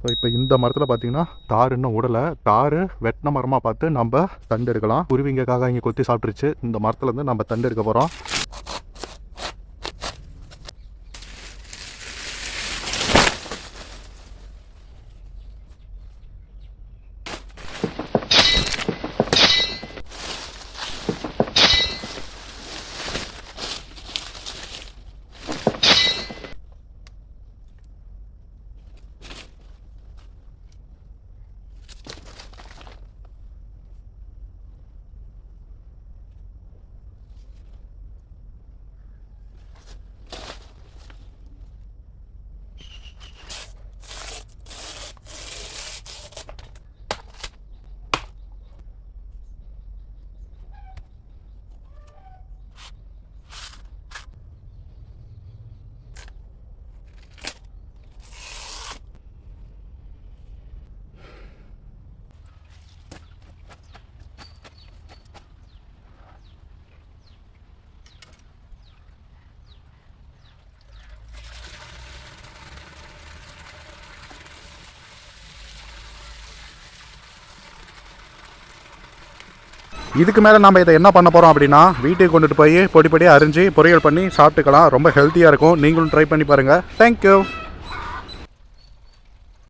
So இப்போ இந்த மரத்தில் பார்த்தீங்கன்னா தார் இன்னும் உடலை. தார் வெட்டின மரமாக பார்த்து நம்ம தண்டு எடுக்கலாம் குருவிங்கக்காக இங்கே கொத்தி சாப்பிட்ருச்சு இந்த மரத்துலேருந்து நம்ம தண்டு எடுக்க போகிறோம் இதுக்கு மேலே நம்ம இதை என்ன பண்ண போகிறோம் அப்படின்னா வீட்டுக்கு கொண்டுட்டு போய் பொடி பொடியாக அரிஞ்சு பொரியல் பண்ணி சாப்பிட்டுக்கலாம். ரொம்ப ஹெல்த்தியாக இருக்கும். நீங்களும் ட்ரை பண்ணி பாருங்கள் தேங்க்யூ